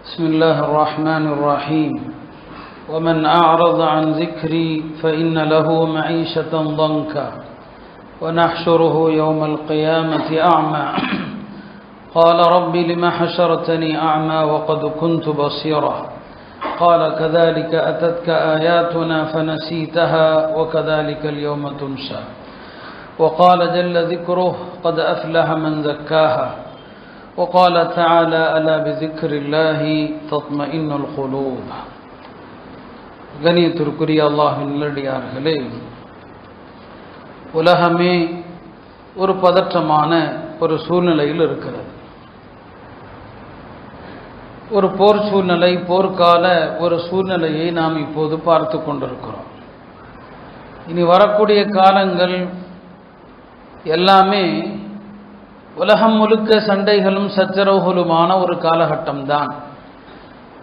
بسم الله الرحمن الرحيم. ومن أعرض عن ذكري فإن له معيشة ضنكا. ونحشره يوم القيامة أعمى. قال رب لم حشرتني أعمى وقد كنت بصيرا. قال كذلك أتتك آياتنا فنسيتها وكذلك اليوم تنسى وقال جل ذكره قد أفلح من زكاها. وقال تعالى ألا بذكر الله تطمئن القلوب கணியத்திற்குரிய அல்லாஹின் நல்லடியார்களே உலகமே ஒரு பதற்றமான ஒரு சூழ்நிலையில் இருக்கிறது ஒரு போர் சூழ்நிலை போர்க்கால ஒரு சூழ்நிலையை நாம் இப்போது பார்த்து கொண்டிருக்கிறோம் இனி வரக்கூடிய காலங்கள் எல்லாமே உலகம் முழுக்க சண்டைகளும் சச்சரவுகளுமான ஒரு காலகட்டம்தான்.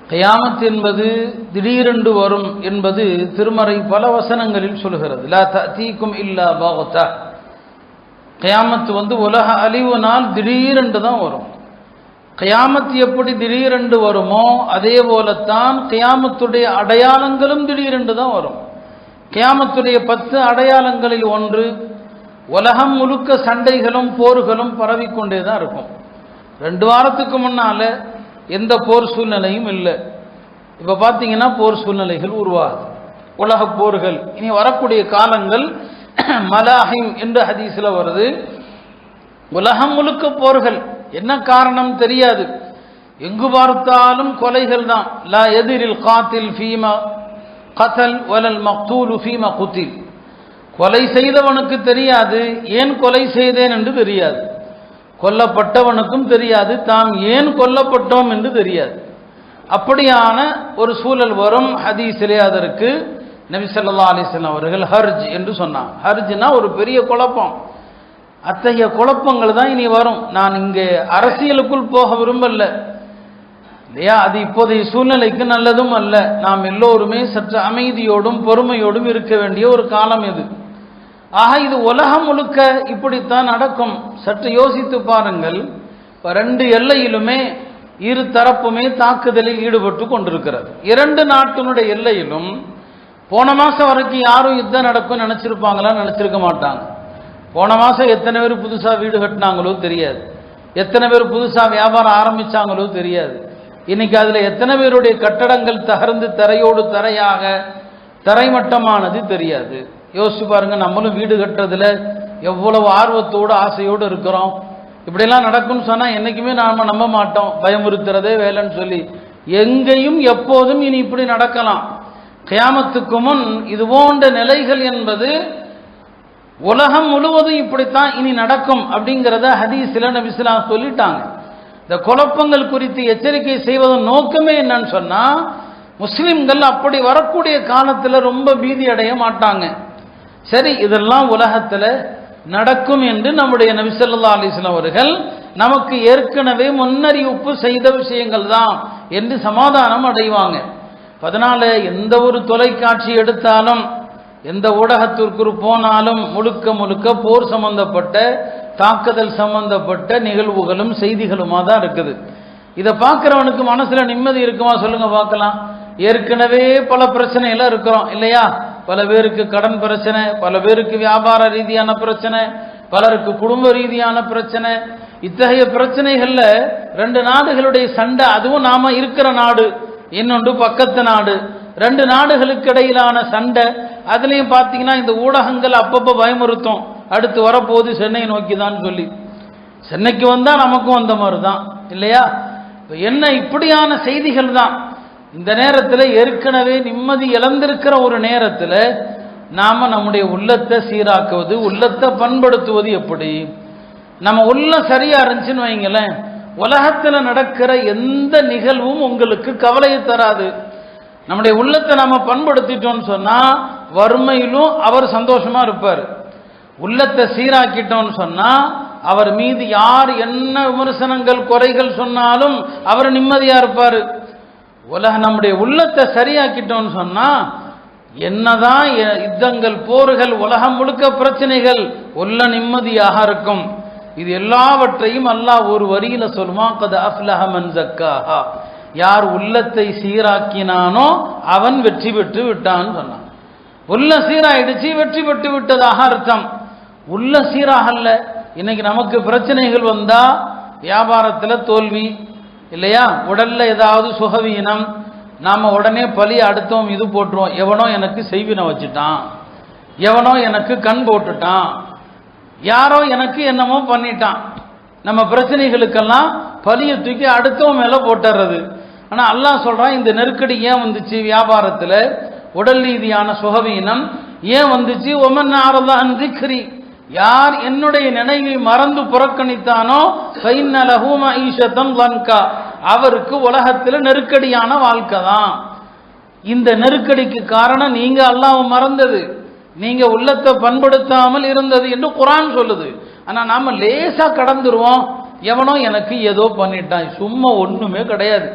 கயாமத் என்பது திடீரென்று வரும் என்பது திருமறை பல வசனங்களில் சொல்கிறது. லா தீக்கும் இல்லா பாகத்தா கயாமத்து வந்து உலக அழிவு நாள் திடீரென்று தான் வரும். கயாமத்து எப்படி திடீரென்று வருமோ அதே போலத்தான் கயாமத்துடைய அடையாளங்களும் திடீரென்று தான் வரும். கயாமத்துடைய பத்து அடையாளங்களில் ஒன்று உலகம் முழுக்க சண்டைகளும் போர்களும் பரவிக்கொண்டே தான் இருக்கும். ரெண்டு வாரத்துக்கு முன்னால் எந்த போர் சூழ்நிலையும் இல்லை. இப்போ பார்த்தீங்கன்னா போர் சூழ்நிலைகள் உருவாகுது. உலக போர்கள் இனி வரக்கூடிய காலங்கள் மலாஹிம் என்ற ஹதீஸில் வருது. உலகம் முழுக்க போர்கள் என்ன காரணம் தெரியாது. எங்கு பார்த்தாலும் கொலைகள் தான். லா எதிரில் காத்தில் ஃபீமா கதல் வலல் மக்தூலு ஃபீமா குத்தில். கொலை செய்தவனுக்கு தெரியாது. ஏன் கொலை செய்தேன் என்று தெரியாது. கொல்லப்பட்டவனுக்கும் தெரியாது. தாம் ஏன் கொல்லப்பட்டோம் என்று தெரியாது. அப்படியான ஒரு சூழல் வரும் ஹதீஸிலே அதற்கு நபிசல்லா அலிஸ்லாம் அவர்கள் ஹர்ஜ் என்று சொன்னான் ஹர்ஜ்னா ஒரு பெரிய குழப்பம். அத்தகைய குழப்பங்கள் தான் இனி வரும். நான் இங்கே அரசியலுக்குள் போக விரும்பல. இல்லையா? அது இப்போதைய சூழ்நிலைக்கு நல்லதும் அல்ல. நாம் எல்லோருமே சற்று அமைதியோடும் பொறுமையோடும் இருக்க வேண்டிய ஒரு காலம் இது. ஆக இது உலகம் முழுக்க இப்படித்தான் நடக்கும். சற்று யோசித்து பாருங்கள். இப்போ ரெண்டு எல்லையிலுமே இரு தரப்புமே தாக்குதலில் ஈடுபட்டு கொண்டிருக்கிறது. இரண்டு நாட்டினுடைய எல்லையிலும் போன மாதம் வரைக்கும் யாரும் யுத்தம் நடக்கும் நினச்சிருப்பாங்களா? நினச்சிருக்க மாட்டாங்க. போன மாதம் எத்தனை பேர் புதுசாக வீடு கட்டினாங்களோ தெரியாது. எத்தனை பேர் புதுசாக வியாபாரம் ஆரம்பித்தாங்களோ தெரியாது. இன்னைக்கு அதில் எத்தனை பேருடைய கட்டடங்கள் தகர்ந்து தரையோடு தரையாக தரைமட்டமானது தெரியாது. யோசிச்சு பாருங்க நம்மளும் வீடு கட்டுறதுல எவ்வளவு ஆர்வத்தோடு ஆசையோடு இருக்கிறோம். இப்படியெல்லாம் நடக்கும்னு சொன்னால் என்றைக்குமே நாம் நம்ப மாட்டோம். பயமுறுத்துறதே வேலைன்னு சொல்லி. எங்கேயும் எப்போதும் இனி இப்படி நடக்கலாம். கியாமத்துக்கு முன் இது போன்ற நிலைகள் என்பது உலகம் முழுவதும் இப்படித்தான் இனி நடக்கும் அப்படிங்கிறத ஹதீஸில் நபிஸ்லாம் சொல்லிட்டாங்க. இந்த குழப்பங்கள் குறித்து எச்சரிக்கை செய்வதன் நோக்கமே என்னன்னு சொன்னால் முஸ்லிம்கள் அப்படி வரக்கூடிய காலத்தில் ரொம்ப பீதி அடைய மாட்டாங்க. சரி இதெல்லாம் உலகத்தில் நடக்கும் என்று நம்முடைய நபிசல்லா அலிஸ்லாம் அவர்கள் நமக்கு ஏற்கனவே முன்னறிவிப்பு செய்த விஷயங்கள் தான் என்று சமாதானம் அடைவாங்க. அதனால எந்த ஒரு தொலைக்காட்சி எடுத்தாலும் எந்த ஊடகத்திற்கு போனாலும் முழுக்க முழுக்க போர் சம்பந்தப்பட்ட தாக்குதல் சம்பந்தப்பட்ட நிகழ்வுகளும் செய்திகளுமா தான் இருக்குது. இதை பார்க்குறவனுக்கு மனசில் நிம்மதி இருக்குமா சொல்லுங்க பார்க்கலாம். ஏற்கனவே பல பிரச்சனைகள் இருக்கிறோம் இல்லையா? பல பேருக்கு கடன் பிரச்சனை பல பேருக்கு வியாபார ரீதியான பிரச்சனை பலருக்கு குடும்ப ரீதியான பிரச்சனை. இத்தகைய பிரச்சனைகள்ல ரெண்டு நாடுகளுடைய சண்டை அதுவும் நாம இருக்கிற நாடு இன்னொன்று பக்கத்து நாடு. ரெண்டு நாடுகளுக்கு இடையிலான சண்டை அதுலேயும் பார்த்தீங்கன்னா இந்த ஊடகங்கள் அப்பப்போ பயமுறுத்தும். அடுத்து வரப்போகுது சென்னையை நோக்கி தான் சொல்லி. சென்னைக்கு வந்தால் நமக்கும் வந்த மாதிரி தான் இல்லையா என்ன இப்படியான செய்திகள் தான் இந்த நேரத்தில் ஏற்கனவே நிம்மதி இழந்திருக்கிற ஒரு நேரத்தில் நாம் நம்முடைய உள்ளத்தை சீராக்குவது உள்ளத்தை பண்படுத்துவது எப்படி? நம்ம உள்ளம் சரியாக இருந்துச்சுன்னு வைங்களேன் உலகத்தில் நடக்கிற எந்த நிகழ்வும் உங்களுக்கு கவலையை தராது. நம்முடைய உள்ளத்தை நாம் பண்படுத்திட்டோம்னு சொன்னால் வறுமையிலும் அவர் சந்தோஷமாக இருப்பார். உள்ளத்தை சீராக்கிட்டோம்னு சொன்னால் அவர் மீது யார் என்ன விமர்சனங்கள் குறைகள் சொன்னாலும் அவர் நிம்மதியாக இருப்பார். உலக நம்முடைய உள்ளத்தை சரியாக்கிட்டோம்னு சொன்னா என்னதான் யுத்தங்கள் போர்கள் உலகம் முழுக்க பிரச்சனைகள் உள்ள நிம்மதியாக இருக்கும். இது எல்லாவற்றையும் அல்லாஹ் ஒரு வரியில சொல்லுவான் கத அஃப்லஹமன் ஜக்காஹா. யார் உள்ளத்தை சீராக்கினானோ அவன் வெற்றி பெற்று விட்டான்னு சொன்னான். உள்ள சீராயிடுச்சு வெற்றி பெற்று விட்டதாக அர்த்தம். உள்ள சீராகல்ல. இன்னைக்கு நமக்கு பிரச்சனைகள் வந்தா வியாபாரத்தில் தோல்வி இல்லையா? உடல்ல ஏதாவது சுகவீனம் நாம உடனே பலி அடுத்தோம் இது போட்டுருவோம். எவனோ எனக்கு செய்வினை வச்சுட்டான். எவனோ எனக்கு கண் போட்டுட்டான். யாரோ எனக்கு என்னமோ பண்ணிட்டான். நம்ம பிரச்சனைகளுக்கெல்லாம் பலியை தூக்கி அடுத்தவன் மேல போட்டுறது. ஆனா அல்லாஹ் சொல்றான் இந்த நெருக்கடி ஏன் வந்துச்சு? வியாபாரத்துல உடல் ரீதியான சுகவீனம் ஏன் வந்துச்சு? ஒமன் ஆரதான் திக்ரி. யார் என்னுடைய நினைவை மறந்து புறக்கணித்தானோ ஃபைன்னலஹு ஈஷதம் லன்கா அவருக்கு உலகத்தில் நெருக்கடியான வாழ்க்கை தான். இந்த நெருக்கடிக்கு காரணம் நீங்க அல்லாஹ் மறந்தது. நீங்க உள்ளத்தை பண்படுத்தாமல் இருந்தது என்று குரான் சொல்லுது. ஆனா நாம லேசா கடந்துருவோம். எவனோ எனக்கு ஏதோ பண்ணிட்டான். சும்மா ஒண்ணுமே கிடையாது.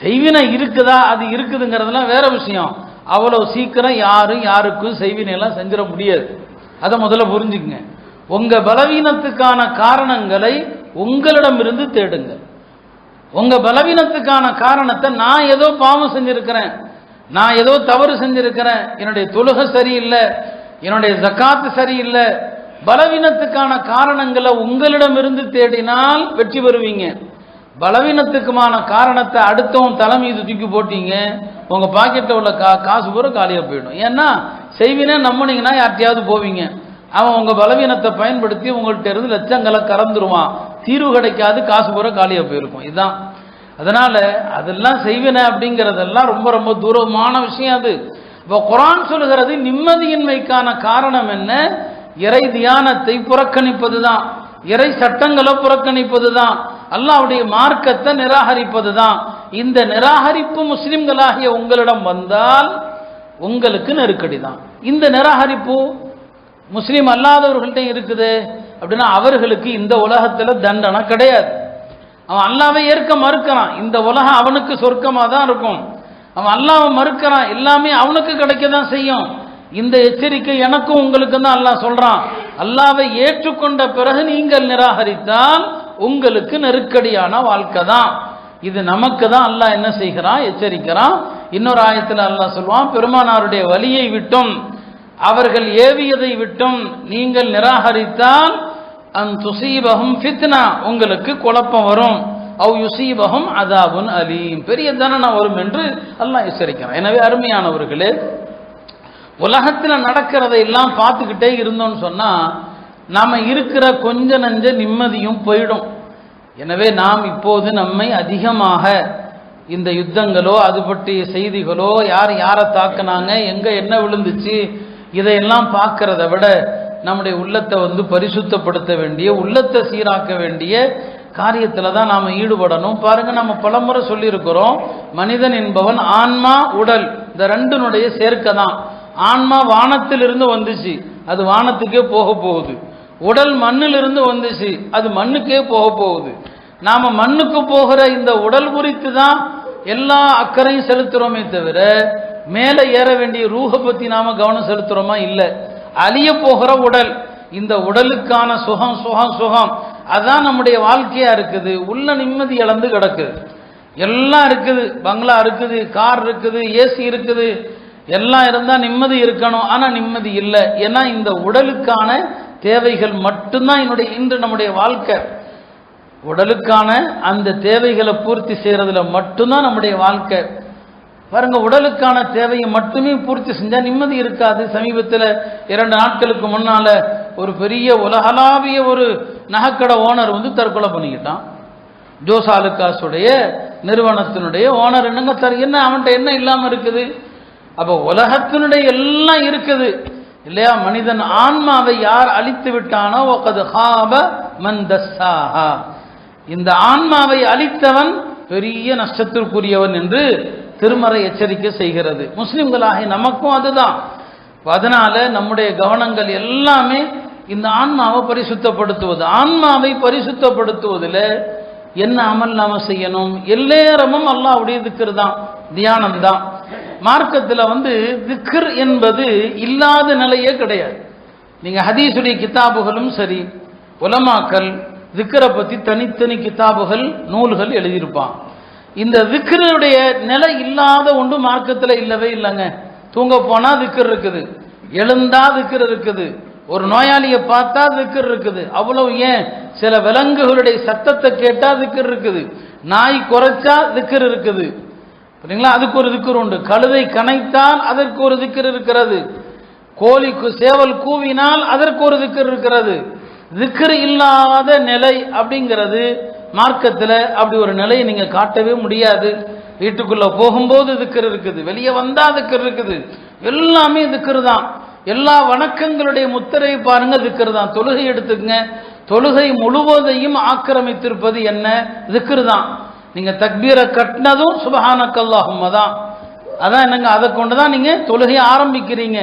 செய்வினை இருக்குதா? அது இருக்குதுங்கிறதுலாம் வேற விஷயம். அவ்வளவு சீக்கிரம் யாரும் யாருக்கும் செய்வினை எல்லாம் செஞ்சிட முடியாது. அதை முதல்ல புரிஞ்சுக்குங்க. உங்கள் பலவீனத்துக்கான காரணங்களை உங்களிடமிருந்து தேடுங்க. உங்கள் பலவீனத்துக்கான காரணத்தை நான் ஏதோ பாவம் செஞ்சுருக்கிறேன். நான் ஏதோ தவறு செஞ்சுருக்கிறேன். என்னுடைய தொழுகை சரியில்லை. என்னுடைய ஜக்காத்து சரியில்லை. பலவீனத்துக்கான காரணங்களை உங்களிடமிருந்து தேடினால் வெற்றி பெறுவீங்க. பலவீனத்துக்குமான காரணத்தை அடுத்தவன் தலை மீது தூக்கி போட்டீங்க உங்க பாக்கெட்டில் உள்ள கா காசு பூரா காலியாக போயிடும். ஏன்னா செய்வினே நம்பினீங்கன்னா யார்ட்டையாவது போவீங்க. அவன் உங்க பலவீனத்தை பயன்படுத்தி உங்கள்கிட்ட இருந்து லட்சங்களை கறந்துருவான் தீர்வு கிடைக்காது காசு பூரா காலியாக போயிருக்கும். இதுதான். அதனால அதெல்லாம் செய்வினை அப்படிங்கிறதெல்லாம் ரொம்ப ரொம்ப தூரமான விஷயம் அது. இப்போ குரான் சொல்லுகிறது நிம்மதியின்மைக்கான காரணம் என்ன? இறை தியானத்தை புறக்கணிப்பது தான் இறை சட்டங்களை புறக்கணிப்பது தான் அல்லாவுடைய மார்க்கத்தை நிராகரிப்பது தான் இந்த நிராகரிப்பு முஸ்லிம்களாகிய உங்களிடம் வந்தால் உங்களுக்கு நெருக்கடி தான் இந்த நிராகரிப்பு முஸ்லீம் அல்லாதவர்கள்ட்ட இருக்குது அப்படின்னா அவர்களுக்கு இந்த உலகத்தில் தண்டனை கிடையாது. அவன் அல்லாவை ஏற்க மறுக்கிறான். இந்த உலகம் அவனுக்கு சொர்க்கமாக தான் இருக்கும். அவன் அல்லாவை மறுக்கிறான். எல்லாமே அவனுக்கு கிடைக்க தான் செய்யும். இந்த எச்சரிக்கை எனக்கும் உங்களுக்கு தான் அல்லாஹ் சொல்றான். அல்லாவை ஏற்றுக்கொண்ட பிறகு நீங்கள் நிராகரித்தால் உங்களுக்கு நெருக்கடியான வாழ்க்கை தான். இது நமக்கு தான் அல்லாஹ் என்ன செய்கிறான்? எச்சரிக்கிறான். இன்னொரு ஆயத்தில் அல்லாஹ் சொல்லுவான் பெருமானாருடைய வழியை விட்டும் அவர்கள் ஏவியதை விட்டும் நீங்கள் நிராகரித்தால் அந் துசீபகம் ஃபித்னா. உங்களுக்கு குழப்பம் வரும். அவ் யுசீபகம் அதாபுன் அலீம். பெரிய தண்டனை வரும் என்று அல்லாஹ் எச்சரிக்கிறான். எனவே அருமையானவர்களே உலகத்தில் நடக்கிறதை எல்லாம் பார்த்துக்கிட்டே இருந்தோம்னு சொன்னால் நாம் இருக்கிற கொஞ்ச நஞ்ச நிம்மதியும் போயிடும். எனவே நாம் இப்போது நம்மை அதிகமாக இந்த யுத்தங்களோ அது பற்றிய செய்திகளோ யார் யாரை தாக்குனாங்க எங்கே என்ன விழுந்துச்சு இதையெல்லாம் பார்க்கறத விட நம்முடைய உள்ளத்தை வந்து பரிசுத்தப்படுத்த வேண்டிய உள்ளத்தை சீராக்க வேண்டிய காரியத்தில் தான் நாம் ஈடுபடணும். பாருங்க நம்ம பலமுறை சொல்லியிருக்கிறோம் மனிதன் என்பவன் ஆன்மா உடல் இந்த ரெண்டினுடைய சேர்க்கை தான். ஆன்மா வானத்திலிருந்து வந்துச்சு அது வானத்துக்கே போக போகுது. உடல் மண்ணிலிருந்து வந்துச்சு. அது மண்ணுக்கே போக போகுது. நாம மண்ணுக்கு போகிற இந்த உடல் குறித்து தான் எல்லா அக்கறையும் செலுத்துறோமே தவிர மேலே ஏற வேண்டிய ரூஹை பத்தி நாம கவனம் செலுத்துறோமா? இல்லை. அழிய போகிற உடல் இந்த உடலுக்கான சுகம் சுகம் சுகம் அதான் நம்முடைய வாழ்க்கையா இருக்குது. உள்ள நிம்மதி இழந்து கிடக்குது. எல்லாம் இருக்குது. பங்களா இருக்குது கார் இருக்குது ஏசி இருக்குது. எல்லாம் இருந்தா நிம்மதி இருக்கணும். ஆனா நிம்மதி இல்லை. ஏன்னா இந்த உடலுக்கான தேவைகள் மட்டும்தான் என்னுடைய இன்று நம்முடைய வாழ்க்கை. உடலுக்கான அந்த தேவைகளை பூர்த்தி செய்கிறதுல மட்டும்தான் நம்முடைய வாழ்க்கை. பாருங்க உடலுக்கான தேவையை மட்டுமே பூர்த்தி செஞ்சால் நிம்மதி இருக்காது. சமீபத்தில் இரண்டு நாட்களுக்கு முன்னால் ஒரு பெரிய உலகளாவிய ஒரு நகைக்கடை ஓனர் வந்து தற்கொலை பண்ணிக்கிட்டான். ஜோஸ் ஆலுக்காஸுடைய நிறுவனத்தினுடைய ஓனர் என்னங்க தர் என்ன அவன்கிட்ட என்ன இல்லாமல் இருக்குது? அப்போ உலகத்தினுடைய எல்லாம் இருக்குது. இல்லையா? மனிதன் ஆன்மாவை யார் அழித்து விட்டானோ ஒக்கது ஹாப மந்தஸ்ஸாஹா இந்த ஆன்மாவை அழித்தவன் பெரிய நஷ்டத்திற்குரியவன் என்று திருமறை எச்சரிக்கை செய்கிறது. முஸ்லிம்களாகி நமக்கும் அதுதான். அதனால நம்முடைய கவனங்கள் எல்லாமே இந்த ஆன்மாவை பரிசுத்தப்படுத்துவது. ஆன்மாவை பரிசுத்தப்படுத்துவதில் என்ன அமல் நாம செய்யணும்? எல்லேரமும் அல்லாஹ்வுடைய திக்ர் தான் தியானம் தான் மார்க்கத்தில் வந்து திக்ர் என்பது இல்லாத நிலையே கிடையாது. நீங்கள் ஹதீசுடைய கிதாபுகளும் சரி உலமாக்கல் திக்கரை பற்றி தனித்தனி கிதாபுகள் நூல்கள் எழுதியிருப்பான் இந்த திக்ருடைய நிலை இல்லாத ஒன்று மார்க்கத்தில் இல்லவே இல்லைங்க. தூங்க போனால் திக்கர் இருக்குது எழுந்தா திக்கர் இருக்குது ஒரு நோயாளியை பார்த்தா திக்கர் இருக்குது. அவ்வளவு ஏன்? சில விலங்குகளுடைய சத்தத்தை கேட்டால் திக்கர் இருக்குது. நாய் குறைச்சா திக்கர் இருக்குது. சரிங்களா அதுக்கு ஒரு திக்கர் உண்டு. கழுதை கனைத்தால் அதற்கு ஒரு திக்கர் இருக்கிறது. கோழிக்கு சேவல் கூவினால் அதற்கு ஒரு திக்கர் இருக்கிறது. திக்கர் இல்லாத நிலை அப்படிங்கிறது மார்க்கத்தில் அப்படி ஒரு நிலையை நீங்கள் காட்டவே முடியாது. வீட்டுக்குள்ளே போகும்போது திக்கர் இருக்குது. வெளியே வந்தால் திக்கர் இருக்குது. எல்லாமே திக்கர் தான். எல்லா வணக்கங்களுடைய முத்திரை பாருங்க திக்கர் தான். தொழுகை எடுத்துக்கங்க. தொழுகை முழுவதையும் ஆக்கிரமித்திருப்பது என்ன? திக்கர் தான். நீங்கள் தக்பீரை கட்டினதும் சுபஹானக்கல்லாஹும்ம தான் அதான் என்னங்க அதை கொண்டு தான் நீங்கள் தொழுகையை ஆரம்பிக்கிறீங்க.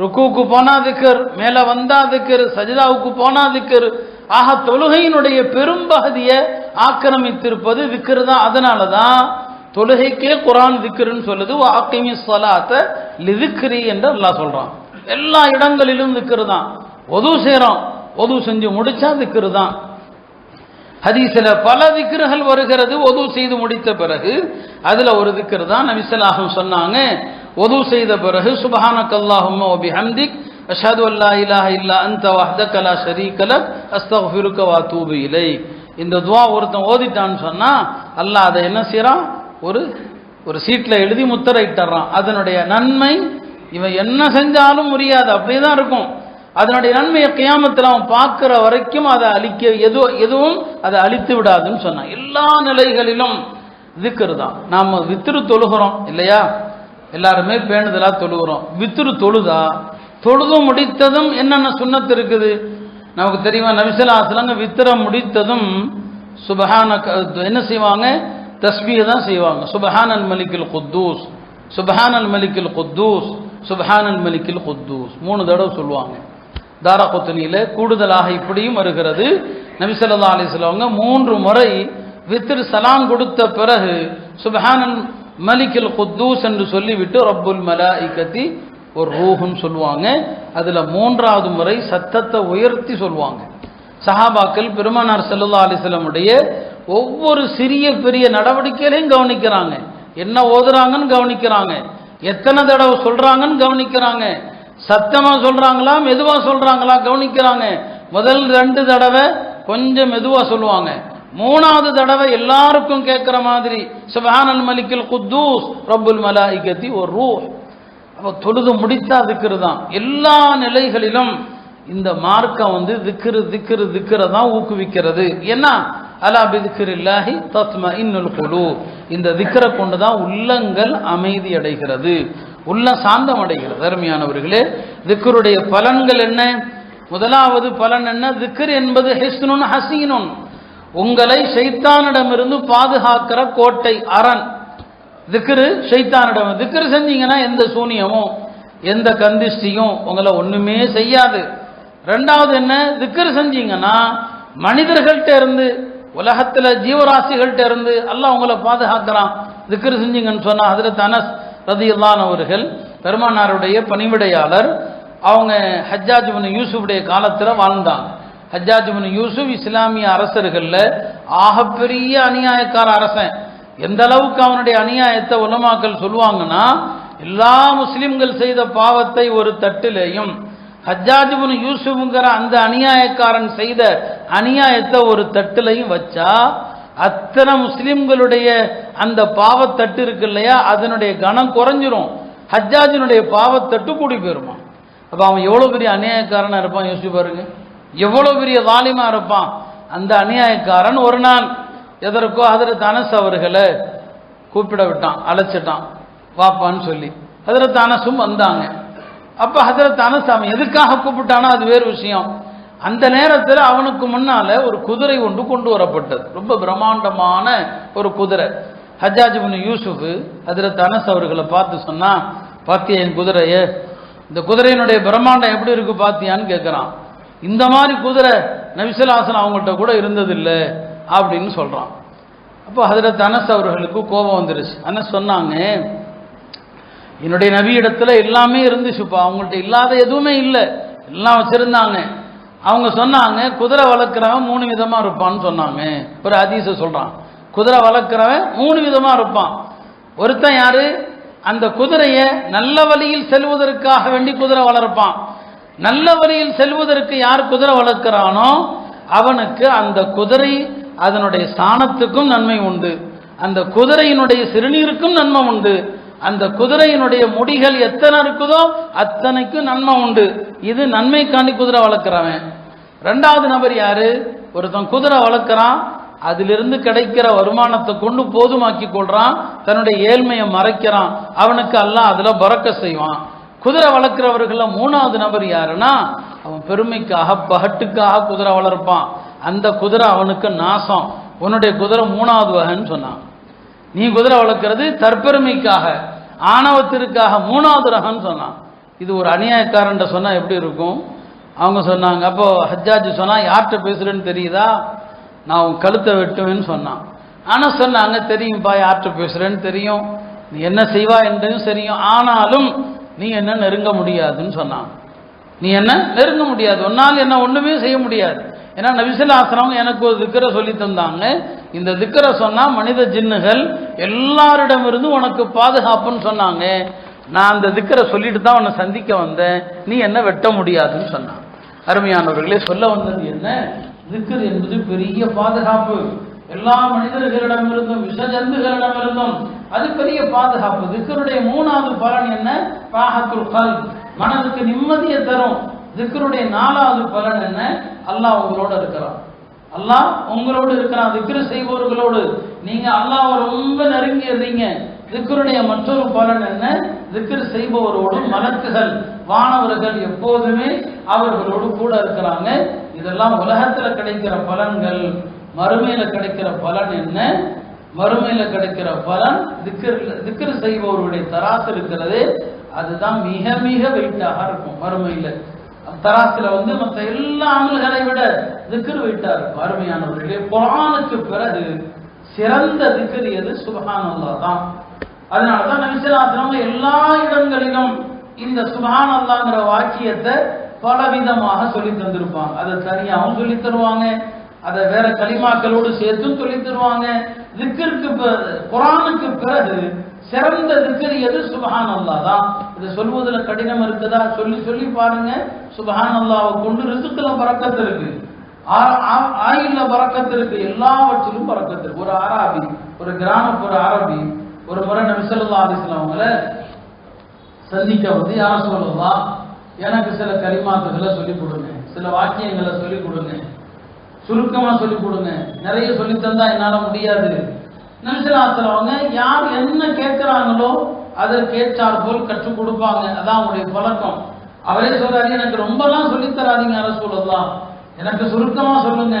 ருக்குவுக்கு போனால் திக்கர் மேலே வந்தால் திக்கர் சஜிதாவுக்கு போனா திக்கர். ஆக தொழுகையினுடைய பெரும்பகுதியை ஆக்கிரமித்திருப்பது திக்கர் தான். அதனால தான் தொழுகைக்கே குரான் திக்கர்னு சொல்லுது. வாக்கிமி சலாத்த லிதிக்ரி என்று எல்லாம் சொல்கிறான் எல்லா இடங்களிலும் திக்கர் தான். ஒது செய்கிறோம் ஒது செஞ்சு முடிச்சா திக்கர் தான். ஹதீஸில் பல திக்ருகள் வருகிறது. ஒது செய்து முடித்த பிறகு அதில் ஒரு திக்கர் தான் நபிசலாகும் சொன்னாங்க. ஒது செய்த பிறகு சுபஹான கல்லாஹும் ஓபி ஹம்திக் அஷாது அல்லா இலாஹ இல்லா அந்த வஹ்தக லா ஷரீக லக் அஸ்தக்ஃபிருக வ இலை இந்த துவா ஒருத்தன் ஓதிட்டான்னு சொன்னால் அல்லாஹ் அதை என்ன செய்கிறான் ஒரு ஒரு சீட்டில் எழுதி முத்திரையிட்டுறான் அதனுடைய நன்மை இவன் என்ன செஞ்சாலும் முடியாது. அப்படியே தான் இருக்கும். அதனுடைய நன்மையை கியாமத்தில் அவன் பார்க்குற வரைக்கும் அதை அழிக்க எது எதுவும் அதை அழித்து விடாதுன்னு சொன்னான். எல்லா நிலைகளிலும் திக்ரு தான். நாம் வித்திரு தொழுகிறோம் இல்லையா? எல்லாருமே பேணுதலாக தொழுகிறோம். வித்திரு தொழுதா? தொழுது முடித்ததும் என்னென்ன சுண்ணத்து இருக்குது? நமக்கு தெரியுமா நபிசலாசலங்க வித்திர முடித்ததும் சுபஹான என்ன செய்வாங்க? தஸ்மியை தான் செய்வாங்க. சுபஹானல் மலிக்கில் குத்தூஸ் சுபஹானல் மலிக்கில் குத்தூஸ் சுபஹானல் மலிக்கில் குத்தூஸ். மூணு தடவை சொல்லுவாங்க. தாரகுத்தனியில் கூடுதலாக இப்படியும் வருகிறது. நபிசல்லா அலிஸ்லவங்க மூன்று முறை வித்திரு சலாம் கொடுத்த பிறகு சுபஹானன் மலிக்கில் குத்தூஸ் என்று சொல்லிவிட்டு ரப்புல் மலாஇகத்தி ஒரு ரூஹுன்னு சொல்லுவாங்க. அதில் மூன்றாவது முறை சத்தத்தை உயர்த்தி சொல்லுவாங்க. சஹாபாக்கள் பெருமானார் செல்லல்லா அலிஸ்லமுடைய ஒவ்வொரு சிறிய பெரிய நடவடிக்கைகளையும் கவனிக்கிறாங்க. என்ன ஓதுறாங்கன்னு கவனிக்கிறாங்க. எத்தனை தடவை சொல்கிறாங்கன்னு கவனிக்கிறாங்க. சத்தமா சொல்றாங்களா? மெதுவா சொல்றாங்களா? கவனிக்கிறாங்க. முதல் ரெண்டு தடவை கொஞ்சம் மெதுவா சொல்லுவாங்க. மூணாவது தடவை எல்லாருக்கும் கேட்கிற மாதிரி சுபஹானல் மலிக்கில் குத்தூஸ் ரப்புல் மலாயிகத்தி ஒரு ரூ அப்போ தொழுது முடித்தா திக்ரு தான். எல்லா நிலைகளிலும் இந்த மார்க்கம் வந்து திக்ரு திக்ரு திக்கிற தான் ஊக்குவிக்கிறது. என்ன அலா பிதிக்ர் இல்லாஹி தத்ம இன்னுல் குழு இந்த திக்கரை கொண்டு தான் உள்ளங்கள் அமைதி அடைகிறது. உள்ள சாந்தம் அடைகிறது அருமையானவர்களே திக்கருடைய பலன்கள் என்ன? முதலாவது பலன் என்ன? திக்கர் என்பது ஹிஸ்னுன் ஹசீனுன். உங்களை சைத்தானிடமிருந்து பாதுகாக்கிற கோட்டை அரண். திக்ரு ஷைத்தானிடம் திக்ரு செஞ்சீங்கன்னா எந்த சூனியமும் எந்த கந்திஷ்டியும் உங்களை ஒண்ணுமே செய்யாது. ரெண்டாவது என்ன? திக்ரு செஞ்சீங்கன்னா மனிதர்கள்ட்ட இருந்து உலகத்துல ஜீவராசிகள்கிட்ட இருந்து எல்லாம் உங்களை பாதுகாக்கிறான். திக்ரு செஞ்சீங்கன்னு சொன்னா அதில் தனஸ் ரதியுல்லான் அவர்கள் பெருமானாருடைய பணிவிடையாளர். அவங்க ஹஜ்ஜாஜ் பின் யூசுஃபுடைய காலத்தில் வாழ்ந்தாங்க ஹஜ்ஜாஜ் பின் யூசுப் இஸ்லாமிய அரசர்களில் ஆகப்பெரிய அநியாயக்கார அரசன். எந்த அளவுக்கு அவனுடைய அநியாயத்தை உலமாக்கள் சொல்லுவாங்கன்னா எல்லா முஸ்லிம்கள் செய்த பாவத்தை ஒரு தட்டிலேயும் ஹஜ்ஜாஜ் பின் யூசுஃபுங்கிற அந்த அநியாயக்காரன் செய்த அநியாயத்தை ஒரு தட்டிலையும் வச்சா அத்தனை முஸ்லிம்களுடைய அந்த பாவத்தட்டு இருக்கு இல்லையா? அதனுடைய கணம் குறைஞ்சிரும். ஹஜ்ஜாஜினுடைய பாவத்தட்டு கூடி போயிருமா? அப்ப அவன் எவ்வளவு பெரிய அநியாயக்காரனா இருப்பான்? யோசிச்சு பாருங்க. எவ்வளவு பெரிய வாலிமா இருப்பான்? அந்த அநியாயக்காரன் ஒரு நாள் எதற்கோ ஹதரத் அனஸ் அவர்களை கூப்பிட விட்டான் அழைச்சிட்டான். வாப்பான்னு சொல்லி. ஹதரத் தனசும் வந்தாங்க. அப்போ ஹதரத் அனஸ் அவன் எதுக்காக கூப்பிட்டானோ அது வேறு விஷயம். அந்த நேரத்தில் அவனுக்கு முன்னால ஒரு குதிரை ஒன்று கொண்டு வரப்பட்டது. ரொம்ப பிரம்மாண்டமான ஒரு குதிரை. ஹஜாஜ் பின் யூசுஃப் ஹதரத் அனஸ் அவர்களை பார்த்து சொன்னா பார்த்தியா என் குதிரையே? இந்த குதிரையினுடைய பிரம்மாண்டம் எப்படி இருக்கு பார்த்தியான்னு கேட்குறான் இந்த மாதிரி குதிரை நபிசுல்லாசன் அவங்கள்ட்ட கூட இருந்ததில்லை அப்படின்னு சொல்கிறான் அப்போ ஹதரத் அனஸ் அவர்களுக்கு கோபம் வந்துருச்சு. அனஸ் சொன்னாங்க என்னுடைய நவியிடத்தில் எல்லாமே இருந்துச்சுப்பா. அவங்கள்ட்ட இல்லாத எதுவுமே இல்லை. எல்லாம் வச்சிருந்தாங்க. அவங்க சொன்னாங்க குதிரை வளர்க்குறவன் மூணு விதமாக இருப்பான்னு சொன்னாங்க. ஒரு அதிச சொல்கிறான் குதிரை வளர்க்குறவன் மூணு விதமாக இருப்பான். ஒருத்தன் யார்? அந்த குதிரையை நல்ல வழியில் செல்வதற்காக வேண்டி குதிரை வளர்ப்பான். நல்ல வழியில் செல்வதற்கு யார் குதிரை வளர்க்கிறானோ அவனுக்கு அந்த குதிரை அதனுடைய சாணத்துக்கும் நன்மை உண்டு. அந்த குதிரையினுடைய சிறுநீருக்கும் நன்மை உண்டு. அந்த குதிரையினுடைய முடிகள் எத்தனை இருக்குதோ அத்தனைக்கும் நன்மை உண்டு. இது நன்மைக்காண்டி குதிரை வளர்க்குறவன். ரெண்டாவது நபர் யாரு? ஒருத்தன் குதிரை வளர்க்குறான் அதிலிருந்து கிடைக்கிற வருமானத்தை கொண்டு போதுமாக்கி கொள்றான் தன்னுடைய ஏழ்மையை மறைக்கிறான். அவனுக்கு அல்லாஹ் அதில் பறக்க செய்வான். குதிரை வளர்க்குறவர்களில் மூணாவது நபர் யாருன்னா அவன் பெருமைக்காக பகட்டுக்காக குதிரை வளர்ப்பான். அந்த குதிரை அவனுக்கு நாசம். உன்னுடைய குதிரை மூணாவது வகைன்னு சொன்னான். நீ குதிரை வளர்க்கிறது தற்பெருமைக்காக ஆணவத்திற்காக மூணாவது ரகம்னு சொன்னான். இது ஒரு அநியாயக்காரன்ட்ட சொன்னா எப்படி இருக்கும்? அவங்க சொன்னாங்க அப்போ ஹஜ்ஜாஜ் சொன்னா யார்கிட்ட பேசுறேன்னு தெரியுதா? நான் உன் கழுத்தை வெட்டுவேன்னு சொன்னான். ஆனா சொன்னாங்க தெரியும்ப்பா யார்கிட்ட பேசுறேன்னு தெரியும். நீ என்ன செய்வா என்றதும் தெரியும். ஆனாலும் நீ என்ன நெருங்க முடியாதுன்னு சொன்னான். நீ என்ன நெருங்க முடியாது. ஒன்னால் என்ன ஒண்ணுமே செய்ய முடியாது. ஏன்னா நபிசுல்லாசனம் எனக்கு ஒரு திக்கரை சொல்லி தந்தாங்க. இந்த திக்கரை சொன்னால் மனித ஜின்னுகள் எல்லாரிடமிருந்து உனக்கு பாதுகாப்புன்னு சொன்னாங்க. நான் அந்த திக்கரை சொல்லிட்டு தான் உன்னை சந்திக்க வந்தேன். நீ என்ன வெட்ட முடியாதுன்னு சொன்னான். அருமையானவர்களே சொல்ல வந்தது என்ன? திக்கர் என்பது பெரிய பாதுகாப்பு. எல்லா மனிதர்களிடமிருந்தும் விஷ ஜந்துகளிடமிருந்தும் அது பெரிய பாதுகாப்பு. திக்கருடைய மூணாவது பலன் என்ன? பாகத்துல் கல் மனதுக்கு நிம்மதியை தரும். திக்கருடைய நாலாவது பலன் என்ன? அல்லாஹ் உங்களோட இருக்கிறான். அல்லாஹ் உங்களோடு இருக்கிறான் திக்ரு செய்வோர்களோடு நீங்க அல்லாஹ் ரொம்ப நெருங்கி இருந்தீங்க திக்ருடைய மற்றொரு பலன் என்ன? திக்ரு செய்பவரோடு மலக்குகள் வானவர்கள் எப்போதுமே அவர்களோடு கூட இருக்கிறாங்க. இதெல்லாம் உலகத்துல கிடைக்கிற பலன்கள். மறுமையில கிடைக்கிற பலன் என்ன? மறுமையில கிடைக்கிற பலன் திக்ர் திக்ரு செய்பவருடைய தராசு இருக்கிறது. அதுதான் மிக மிக வெயிட்டாக இருக்கும் மறுமையில. தராசில வந்து மற்ற எல்லா அமல்களை விட திக்கர் விட்டார். அருமையானவர்களே குரானுக்கு பிறகு சிறந்த திக்கர் எது? சுபஹானல்லா தான். அதனால தான் நபிசலாத்திரம் எல்லா இடங்களிலும் இந்த சுபஹான் அல்லாங்கிற வாக்கியத்தை பலவிதமாக சொல்லி தந்திருப்பாங்க. அதை தனியாகவும் சொல்லி தருவாங்க. அதை வேற களிமாக்களோடு சேர்த்தும் சொல்லி தருவாங்க. திக்கிற்கு குரானுக்கு பிறகு சிறந்த திக்கர் எது? சுபஹான் அல்லா தான். இதை சொல்வதில் கடினம் இருக்குதா? சொல்லி சொல்லி பாருங்க. சுபஹான் அல்லாவை கொண்டு ரிசுக்குல பறக்கத்து இருக்கு. ஆயுள்ல பறக்கத்து இருக்கு. எல்லாவற்றிலும் பறக்கத்து இருக்கு. ஒரு அராபி ஒரு கிராமப்புற அரபி ஒரு முறை நபி ஸல்லல்லாஹு அவங்கள சந்திக்க வந்து யார சொல்லலாம் எனக்கு சில கரிமாத்துகளை சொல்லிக் கொடுங்க. சில வாக்கியங்களை சொல்லிக் கொடுங்க. சுருக்கமா சொல்லிக் கொடுங்க. நிறைய சொல்லி தந்தா என்னால முடியாது. நபிசலாத்துல அவங்க யார் என்ன கேட்கிறாங்களோ அதை போல் கற்றுக் கொடுப்பாங்க. அதான் அவங்களுடைய பழக்கம். அவரே சொல்றாரு எனக்கு ரொம்பலாம் சொல்லித் தராதீங்க அரசு சொல்லலாம் எனக்கு சுருக்கமா சொல்லுங்க.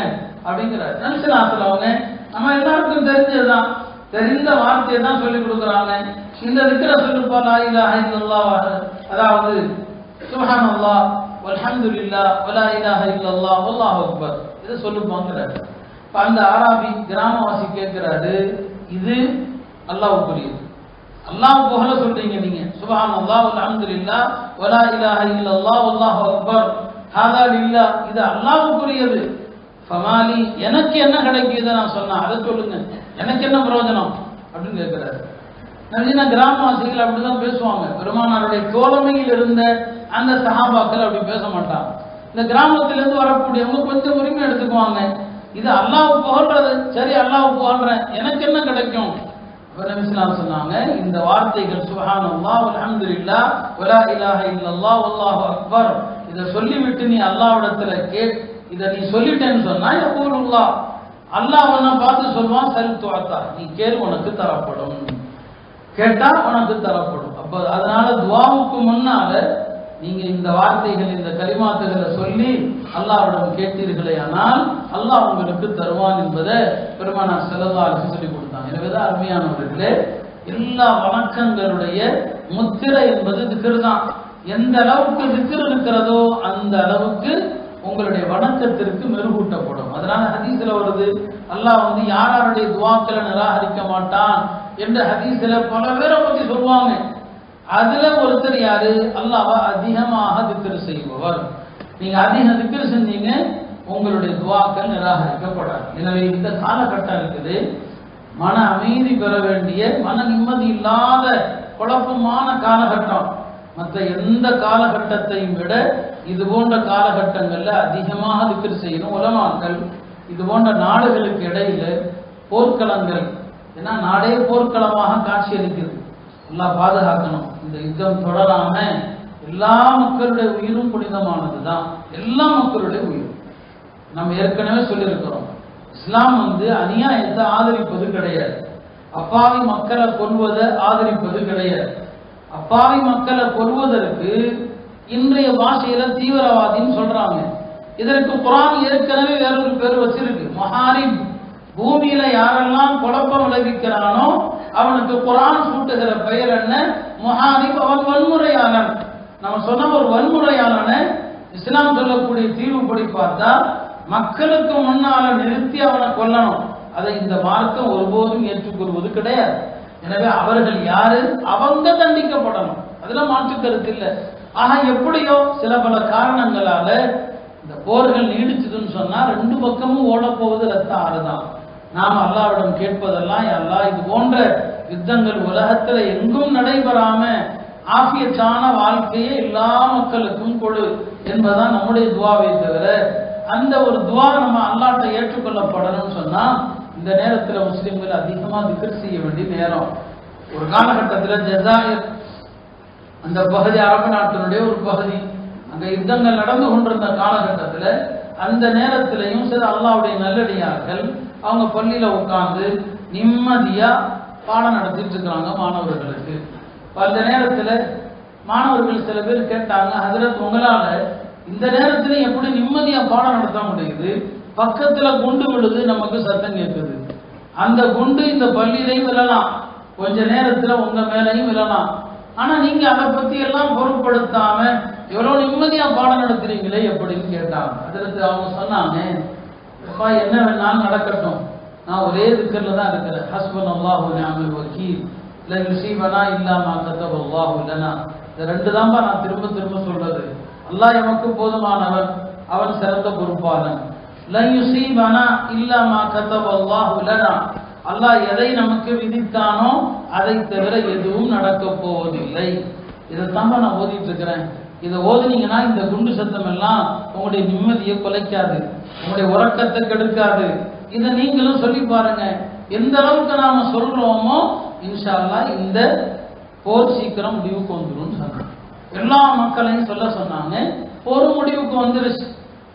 அப்படிங்கிறார். நபிசலாத்துல அவங்க நம்ம எல்லாருக்கும் தெரிஞ்சதுதான். தெரிந்த வார்த்தையை தான் சொல்லி கொடுக்குறாங்க. இந்த இருக்கிற சொல்லுப்பா லாயிலா இலாஹ அதாவது அதாவது அல்லா வல்ஹம்துலில்லாஹ் வலா இலாஹ இல்லல்லாஹ் வல்லாஹு அக்பர். இதை சொல்லுப்பாங்கிறார் அந்த ஆராபி கிராமவாசி கேட்கிறாரு இது அல்லாவுக்குரியது அல்லாஹ் புகழ சொல்றீங்க நீங்க. சுபஹான் அல்லாஹ் அல்ஹம்துலில்லா வலா இலாஹ இல்லல்லாஹ் வல்லாஹு அக்பர். ஹாதா லில்லா. இது அல்லாஹ்வுக்குரியது. ஃபமாலி எனக்கு என்ன கிடைக்குது நான் சொன்னேன். அதை சொல்லுங்க. எனக்கு என்ன பிரயோஜனம்? அப்படின்னு கேட்கிறாரு நவீன கிராமவாசிகள் அப்படிதான் பேசுவாங்க. பெருமானாருடைய தோழமையில் இருந்த அந்த சஹாபாக்கள் அப்படி பேச மாட்டாங்க. இந்த கிராமத்திலிருந்து வரக்கூடியவங்க கொஞ்சம் உரிமை எடுத்துக்குவாங்க. இது அல்லாஹ் புகழ்றது. சரி அல்லாஹ் புகழ்றேன். எனக்கு என்ன கிடைக்கும்? நபிஸ்லாம் சொன்னாங்க இந்த வார்த்தைகள் சுஹான் அல்லாஹ் அலமது இல்லா உலா இலாஹ இல்லல்லா அல்லாஹ் அக்பர். இதை சொல்லிவிட்டு நீ அல்லாஹ்விடத்துல கேட் இதை நீ சொல்லிட்டேன்னு சொன்னா யகூலுல்லாஹ். அல்லாஹ் உன்னை பார்த்து சொல்லுவான் சரி துவாத்தா நீ கேள் உனக்கு தரப்படும். கேட்டா உனக்கு தரப்படும். அப்போ அதனால துவாவுக்கு முன்னால நீங்க இந்த வார்த்தைகள் இந்த கலிமாத்துகளை சொல்லி அல்லாவிடம் கேட்டீர்களே ஆனால் அல்லாஹ் உங்களுக்கு தருவான் என்பதை பெருமானா செல்லல்லா சொல்லி கொடுத்தான். எனவேதான் அருமையானவர்களே எல்லா வணக்கங்களுடைய முத்திரை என்பது திக்கர் தான் எந்த அளவுக்கு திக்ர் இருக்கிறதோ அந்த அளவுக்கு உங்களுடைய வணக்கத்திற்கு மெருகூட்டப்படும். அதனால ஹதீஸ்ல வருது அல்லாஹ் வந்து யார் யாருடைய துவாக்களை நிராகரிக்க மாட்டான் என்று ஹதீஸ்ல பல பேரை பத்தி சொல்லுவாங்க. அதுல ஒருத்தர் யாரு? அல்லாவா அதிகமாக திக்கர் செய்பவர். நீங்க அதிக திக்கர் செஞ்சீங்க உங்களுடைய துவாக்கள் நிராகரிக்கப்படாது. எனவே இந்த காலகட்டம் இருக்குது. மன அமைதி பெற வேண்டிய மன நிம்மதி இல்லாத குழப்பமான காலகட்டம். மற்ற எந்த காலகட்டத்தையும் விட இது போன்ற காலகட்டங்கள்ல அதிகமாக திக்கர் செய்யணும் உலமாக்கள். இது போன்ற நாடுகளுக்கு இடையில போர்க்களங்கள். ஏன்னா நாடே போர்க்களமாக காட்சி அளிக்கிறது. எல்லாம் பாதுகாக்கணும். இந்த யுத்தம் தொடராம எல்லா மக்களுடைய உயிரும் புனிதமானது தான் எல்லா மக்களுடைய உயிரும். நம்ம ஏற்கனவே சொல்லியிருக்கிறோம். இஸ்லாம் வந்து அநியாயத்தை ஆதரிப்பது கிடையாது. அப்பாவி மக்களை கொல்வதை ஆதரிப்பது கிடையாது. அப்பாவி மக்களை கொல்வதற்கு இன்றைய பாஷையில தீவிரவாதின்னு சொல்றாங்க. இதற்கு குரான் ஏற்கனவே வேறொரு பேர் வச்சிருக்கு. மஹாரிம். பூமியில யாரெல்லாம் குழப்பம் விளைவிக்கிறானோ அவனுக்கு குரான் சூட்டுகிற பெயர் என்ன? முஹாரிப் அவன் வன்முறையாளன். நம்ம சொன்ன ஒரு வன்முறையாளன இஸ்லாம் சொல்லக்கூடிய தீர்வுபடி பார்த்தா மக்களுக்கு முன்னால நிறுத்தி அவனை கொல்லணும். அதை இந்த மார்க்கம் ஒருபோதும் ஏற்றுக்கொள்வது கிடையாது. எனவே அவர்கள் யாரு? அவங்க தண்டிக்கப்படணும். அதுல மாற்று கருத்து இல்லை. ஆனா எப்படியோ சில பல காரணங்களால இந்த போர்கள் நீடிச்சதுன்னு சொன்னா ரெண்டு பக்கமும் ஓட போவது ரத்த ஆறுதான். நாம் அல்லாவிடம் கேட்பதெல்லாம் அல்லாஹ் இது போன்ற யுத்தங்கள் உலகத்துல எங்கும் நடைபெறாம ஆபியத்தான வாழ்க்கையை எல்லா மக்களுக்கும் கொடு என்பதுதான் நம்முடைய துவாவை தவிர அந்த ஒரு துவா நம்ம அல்லாட்ட ஏற்றுக்கொள்ளப்படணும்னு சொன்னா இந்த நேரத்துல முஸ்லிம்கள் அதிகமா திக்ர் செய்ய வேண்டிய நேரம். ஒரு காலகட்டத்துல ஜசாயர் அந்த பகுதி அரபு நாட்டினுடைய ஒரு பகுதி. அங்க யுத்தங்கள் நடந்து கொண்டிருந்த காலகட்டத்துல அந்த நேரத்திலையும் சில அல்லாவுடைய நல்லடியார்கள் அவங்க பள்ளியில உட்கார்ந்து நிம்மதியா பாடம் நடத்திட்டு இருக்கிறாங்க மாணவர்களுக்கு. அந்த நேரத்துல மாணவர்கள் சில பேர் கேட்டாங்க ஹதரத் உங்களால இந்த நேரத்துல எப்படி நிம்மதியா பாடம் நடத்த முடியுது? பக்கத்துல குண்டு விழுது நமக்கு சத்தம் கேட்குது. அந்த குண்டு இந்த பள்ளியிலையும் விழலாம். கொஞ்ச நேரத்துல உங்க மேலையும் விழலாம். ஆனா நீங்க அதை பத்தி எல்லாம் பொருட்படுத்தாம எவ்வளவு நிம்மதியா பாடம் நடத்துறீங்களே எப்படின்னு கேட்டாங்க. அதில் அவங்க சொன்னாங்க அப்பா என்ன வேணாலும் நடக்கட்டும். நான் ஒரே திக்கர்ல தான் இருக்கிறேன். ஹஸ்பன் அல்லாஹூ நியாமல் வக்கீல் இல்லை யுசீபனா இல்லாமா கத்தப் அல்லாஹூ இல்லனா இந்த ரெண்டு தான்ப்பா நான் திரும்ப திரும்ப சொல்றது. அல்லாஹ் எமக்கு போதுமானவன். அவன் சிறந்த பொறுப்பாளன். லயுசீபனா இல்லாமா கத்தப் அல்லாஹூ லனா அல்லாஹ் எதை நமக்கு விதித்தானோ அதை தவிர எதுவும் நடக்க போவதில்லை. இதைத்தான் நான் ஓதிட்டு இருக்கிறேன். இதை ஓதுனீங்கன்னா இந்த குண்டு சத்தம் எல்லாம் உங்களுடைய நிம்மதியை குலைக்காது உங்களுடைய உறக்கத்தை கெடுக்காது. இதை நீங்களும் சொல்லி பாருங்க. எந்த அளவுக்கு நாம சொல்றோமோ இன்ஷால்லா இந்த போர் சீக்கிரம் முடிவுக்கு வந்துடும் சொன்னாங்க. எல்லா மக்களையும் சொல்ல சொன்னாங்க போர் முடிவுக்கு வந்துருச்சு.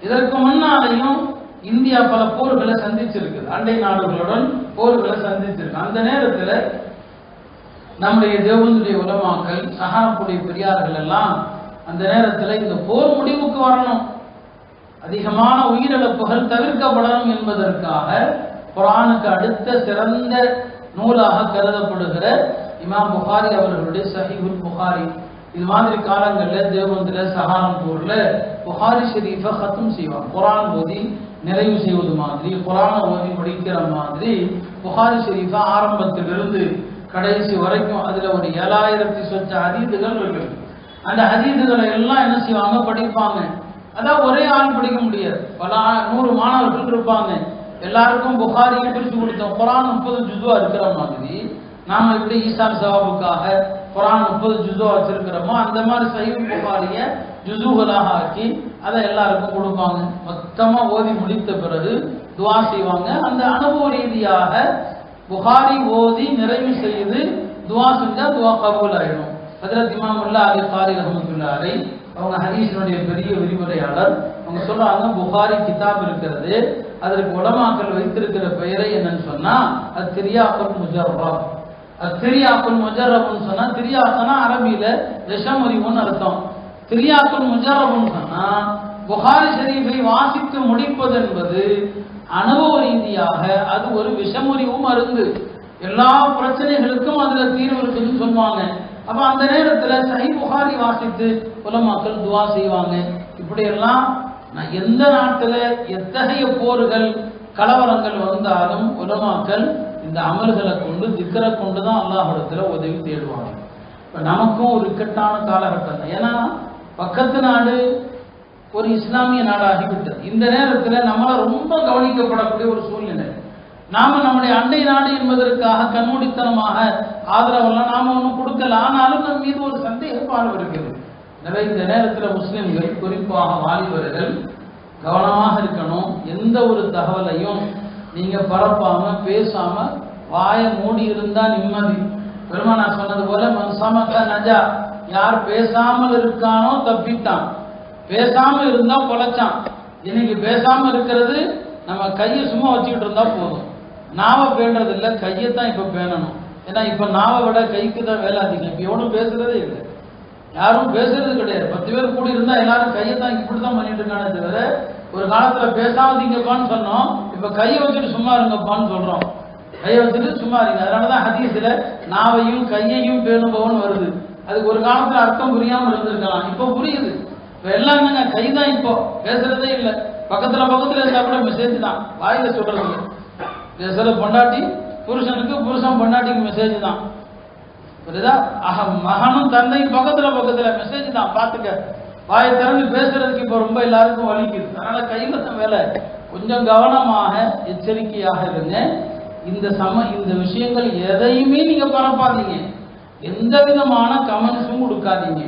இதற்கு முன்னாலேயும் இந்தியா பல போர்களை சந்திச்சிருக்குது. அண்டை நாடுகளுடன் போர்களை சந்திச்சிருக்கு. அந்த நேரத்துல நம்முடைய தேவனுடைய உலமாக்கள் சகாரப்புடைய பெரியார்கள் எல்லாம் அந்த நேரத்துல இந்த போர் முடிவுக்கு வரணும். அதிகமான உயிரிழப்புகள் தவிர்க்கப்படணும் என்பதற்காக குரானுக்கு அடுத்த சிறந்த நூலாக கருதப்படுகிற இமாம் புகாரி அவர்களுடைய சஹிபுல் புகாரி. இது மாதிரி காலங்கள்ல தேவந்தில் சஹாரன்பூரில் புகாரி ஷெரீஃபை ஹத்தும் செய்வான் குரான் ஓதி நிறைவு செய்வது மாதிரி குரானை ஓதி முடிக்கிற மாதிரி புகாரி ஷெரீஃபை ஆரம்பத்திலிருந்து கடைசி வரைக்கும் அதுல ஒரு ஏழாயிரத்தி சொச்ச அதீதுகள் இருக்கு. அந்த ஹதீதுகளை எல்லாம் என்ன செய்வாங்க? படிப்பாங்க. அதான் ஒரே ஆள் படிக்க முடியாது. பல நூறு மாணவர்கள் இருப்பாங்க. எல்லாருக்கும் புகாரியை பிரிச்சு கொடுத்தோம் குரான் முப்பது ஜுதுவா இருக்கிற மாதிரி நாம எப்படி ஈசான் சவாபுக்காக குரான் முப்பது ஜுதுவா வச்சிருக்கிறோமோ அந்த மாதிரி சைவ புகாரிய ஜுதுகளாக ஆக்கி அதை எல்லாருக்கும் கொடுப்பாங்க. மொத்தமா ஓதி முடித்த பிறகு துவா செய்வாங்க. அந்த அனுபவ ரீதியாக புகாரி ஓதி நிறைவு செய்து துவா செஞ்சா துவா கபூல் ஆயிடும். ஹதரத் இமாம் உல்லா அலி காரி ரஹமத்துல்லா அலை அவங்க ஹரீஷனுடைய பெரிய விரிவுரையாளர். அவங்க சொல்றாங்க புகாரி கிதாப் இருக்கிறது அதற்கு உலமாக்கள் வைத்திருக்கிற பெயரை என்னன்னு சொன்னா அது திரியாக்குல் முஜர்ரா அது திரியாக்குல் முஜர்ரபுன்னு சொன்னா திரியாக்கனா அரபியில விஷமறிவுன்னு அர்த்தம். திரியாக்குல் முஜர்ரபுன்னு சொன்னா புகாரி ஷரீஃபை வாசித்து முடிப்பது என்பது அனுபவ ரீதியாக அது ஒரு விஷமுறிவு மருந்து. எல்லா பிரச்சனைகளுக்கும் அதுல தீர்வு இருக்குன்னு சொல்லுவாங்க. அப்ப அந்த நேரத்துல சஹி புகாரி வாசித்து உலமாக்கள் துவா செய்வாங்க. இப்படியெல்லாம் நான் எந்த நாட்டுல எத்தகைய போர்கள் கலவரங்கள் வந்தாலும் உலமாக்கள் இந்த அமல்களை கொண்டு திக்கரை கொண்டு தான் அல்லாஹிடத்துல உதவி தேடுவாங்க. இப்ப நமக்கும் ஒரு இக்கட்டான காலகட்டம் ஏன்னா பக்கத்து நாடு ஒரு இஸ்லாமிய நாடாகிவிட்டது. இந்த நேரத்துல நம்மள ரொம்ப கவனிக்கப்படக்கூடிய ஒரு சூழ்நிலை. நாம நம்முடைய அண்டை நாடு என்பதற்காக கண்மூடித்தனமாக ஆதரவெல்லாம் நாம ஒன்றும் கொடுக்கல. ஆனாலும் நம் மீது ஒரு சந்தேகம் பார்வை எனவே இந்த நேரத்தில் முஸ்லிம்கள் குறிப்பாக வாலிபர்கள் கவனமாக இருக்கணும். எந்த ஒரு தகவலையும் நீங்க பரப்பாம பேசாம வாயை மூடி இருந்தா நிம்மதி. பெருமானா சொன்னது போல மன்சமக்க நஜா. யார் பேசாமல் இருக்கானோ தப்பிட்டான். பேசாமல் இருந்தா பொழைச்சான். இன்னைக்கு பேசாமல் இருக்கிறது நம்ம கையை சும்மா வச்சுக்கிட்டு இருந்தா போதும். நாவை பேணுறது இல்லை கையை தான் இப்ப பேணணும். ஏன்னா இப்ப நாவை விட கைக்கு தான் வேலை அதிகம். இப்ப எவனும் பேசுறதே இல்லை. யாரும் பேசுறது கிடையாது. பத்து பேர் கூடி இருந்தா எல்லாரும் கையை தான் இப்படி தான் பண்ணிட்டு இருக்கானே தவிர ஒரு காலத்துல பேசாதீங்கப்பான்னு சொன்னோம். இப்ப கையை வச்சுட்டு சும்மா இருங்கப்பான்னு சொல்றோம். கையை வச்சுட்டு சும்மா இருங்க. அதனாலதான் ஹதீஸ்ல நாவையும் கையையும் பேணுபவன் வருது. அதுக்கு ஒரு காலத்துல அர்த்தம் புரியாம இருந்திருக்கலாம். இப்ப புரியுது. இப்ப எல்லாம் என்னங்க? கை தான் இப்போ. பேசுறதே இல்லை. பக்கத்துல பக்கத்துல இருந்தா கூட மெசேஜ் தான் வாயில சொல்றது இல்லை பேசுற பொண்டாட்டி புருஷனுக்கு புருஷன் பொண்டாட்டிக்கு மெசேஜ் தான். புரியுதா? ஆக மகனும் தந்தையும் பக்கத்துல பக்கத்துல மெசேஜ் தான். பாத்துக்க. வாய் திறந்து பேசுறதுக்கு இப்போ ரொம்ப எல்லாருக்கும் வலிக்குது அதனால கையில தான் வேலை. கொஞ்சம் கவனமாக எச்சரிக்கையாக இருங்க. இந்த சம இந்த விஷயங்கள் எதையுமே நீங்க பரப்பாதீங்க. எந்த விதமான கமெண்ட்ஸும் கொடுக்காதீங்க.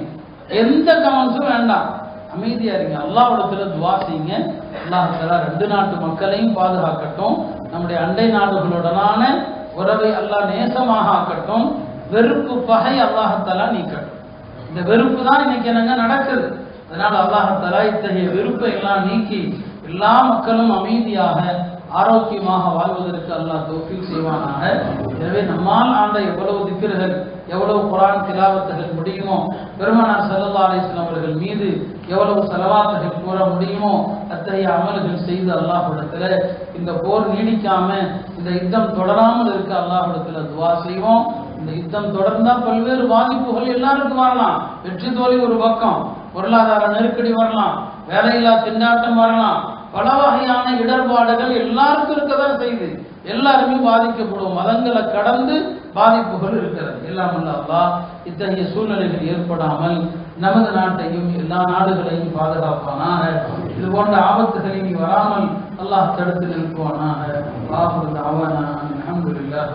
எந்த கமெண்ட்ஸும் வேண்டாம். அமைதியா இருங்க. அல்லாஹ்விடத்துல துவா செய்யுங்க. அல்லாஹ் ரெண்டு நாட்டு மக்களையும் பாதுகாக்கட்டும். நம்முடைய அண்டை நாடுகளுடனான உறவை அல்லாஹ் நேசமாக ஆக்கட்டும் வெறுப்பு பகை அல்லாஹத்தாலா நீக்கட்டும். இந்த வெறுப்பு தான் இன்னைக்கு என்னங்க நடக்குது? அதனால அல்லாஹத்தாலா இத்தகைய வெறுப்பை எல்லாம் நீக்கி எல்லா மக்களும் அமைதியாக ஆரோக்கியமாக வாழ்வதற்கு அல்லாஹ் தோப்பில் செய்வானாக. எனவே நம்மால் ஆண்ட எவ்வளவு திக்கர்கள் எவ்வளவு குரான் திலாவத்துகள் முடியுமோ பெருமனார் செல்லல்லா அலிஸ்லாம் அவர்கள் மீது எவ்வளவு செலவாத்துகள் கூற முடியுமோ அத்தகைய அமல்கள் செய்து அல்லாஹ்விடத்துல இந்த போர் நீடிக்காம இந்த யுத்தம் தொடராமல் இருக்க அல்லாஹ்விடத்துல துவா செய்வோம். இந்த யுத்தம் தொடர்ந்தா பல்வேறு பாதிப்புகள் எல்லாருக்கும் வரலாம். வெற்றி தோல்வி ஒரு பக்கம் பொருளாதார நெருக்கடி வரலாம் வேலையில்லா திண்டாட்டம் வரலாம். பல வகையான இடர்பாடுகள் எல்லாருக்கும் இருக்கதான் செய்யுது. எல்லாருமே பாதிக்கப்படும் மதங்களை கடந்து பாதிப்புகள் இருக்கிறது. எல்லாம் அல்லா இத்தகைய சூழ்நிலைகள் ஏற்படாமல் நமது நாட்டையும் எல்லா நாடுகளையும் பாதுகாப்பானாக. இது போன்ற ஆபத்துகளை நீ வராமல் அல்லாஹ் தடுத்து நிறுத்துவானாக ஆபத்து அவனா அலமதுல்லாஹ்